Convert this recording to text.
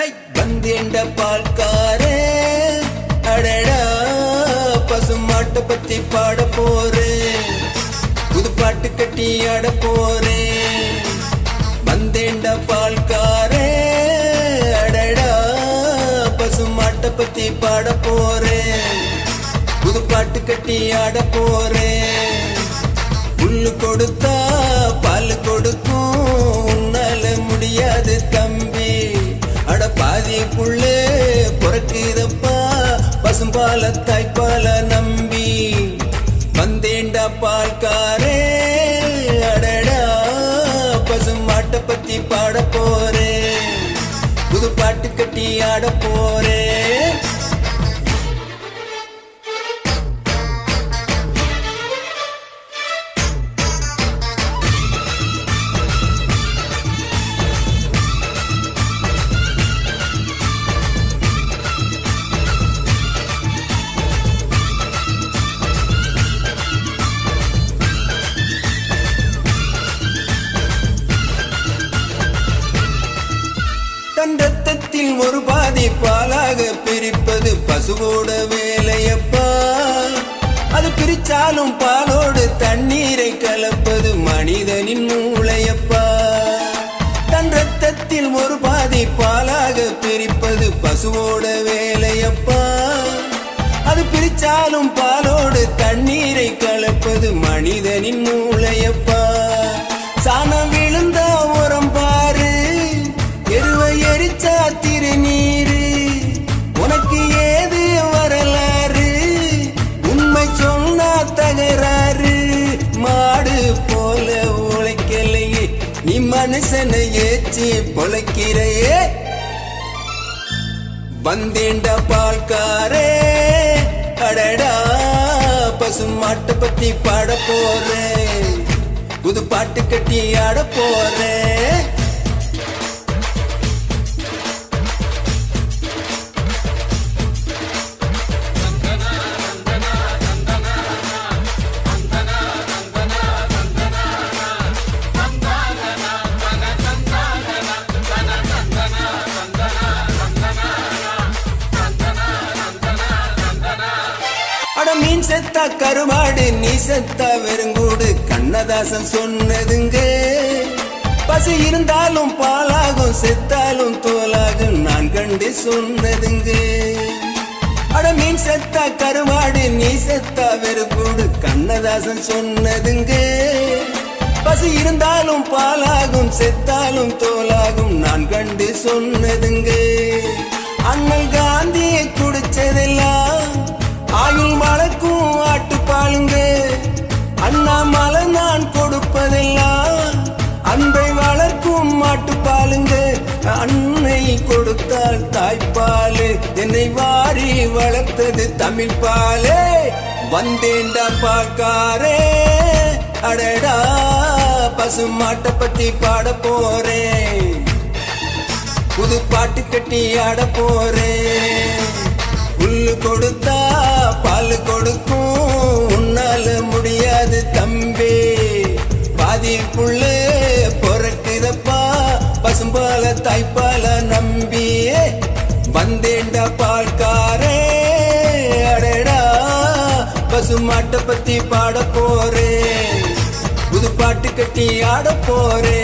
வந்தேண்ட பால்கார. அடடா பசுமாட்டை பத்தி பாட போறேன் புது பாட்டு கட்டி ஆட போறேன் வந்தேண்ட பால்கார. அடடா பசுமாட்டை பத்தி பாட போறேன் புது பாட்டு கட்டி ஆட போறேன் புல்லு கொடுத்தா பால் கொடுக்கும். உன்னால முடியாது பாதிக்குள்ளே பாதி பசும்பால தாய்ப்பால நம்பி. வந்தேண்டா பால்காரே அடடா பசும் மாட்டை பத்தி பாட போறேன் புது பாட்டு கட்டி ஆட போறேன் ரத்தத்தில் ஒரு பாதி பாலாக பிரிப்பது பசுவோட வேலையப்பா. அது பிரிச்சாலும் பாலோடு தண்ணீரை கலப்பது மனிதனின் மூளையப்பா. தன் ரத்தத்தில் ஒரு பாதி பாலாக பிரிப்பது பசுவோட வேலையப்பா. அது பிரிச்சாலும் பாலோடு தண்ணீரை கலப்பது மனுஷனை ஏச்சி பொழைக்கிறையே வந்தேண்ட பால்காரே அடடா பசு மாட்டை பத்தி பாட போறேன் புது பாட்டு கட்டி ஆட போறேன் மீன் செத்தா கருமாடு நீ செத்தா வெறுங்கூடு. கண்ணதாசன் சொன்னதுங்க. பசி இருந்தாலும் பாலாகும் செத்தாலும் தோலாகும். நான் கண்டு சொன்னதுங்க. அட மீன் செத்தா கருமாடு நீ செத்தா வெறுங்கூடு. கண்ணதாசன் சொன்னதுங்க. பசி இருந்தாலும் பாலாகும் செத்தாலும் தோலாகும். நான் கண்டு சொன்னதுங்க. கொடுத்தாள் கொடுத்தால் என்னை வாரி வளர்த்தது தமிழ் பாலே வந்தேண்டா பாக்காரே. அடடா பசு மாட்டை பத்தி பாட போறேன் புது பாட்டு கட்டி ஆட போறேன் புல்லு கொடுத்தா தாய்ப்பால நம்பியே வந்தேண்ட பால்காரே அடடா பசு மாட்டை பத்தி பாட போறே புது பாட்டு கட்டி ஆட போறே.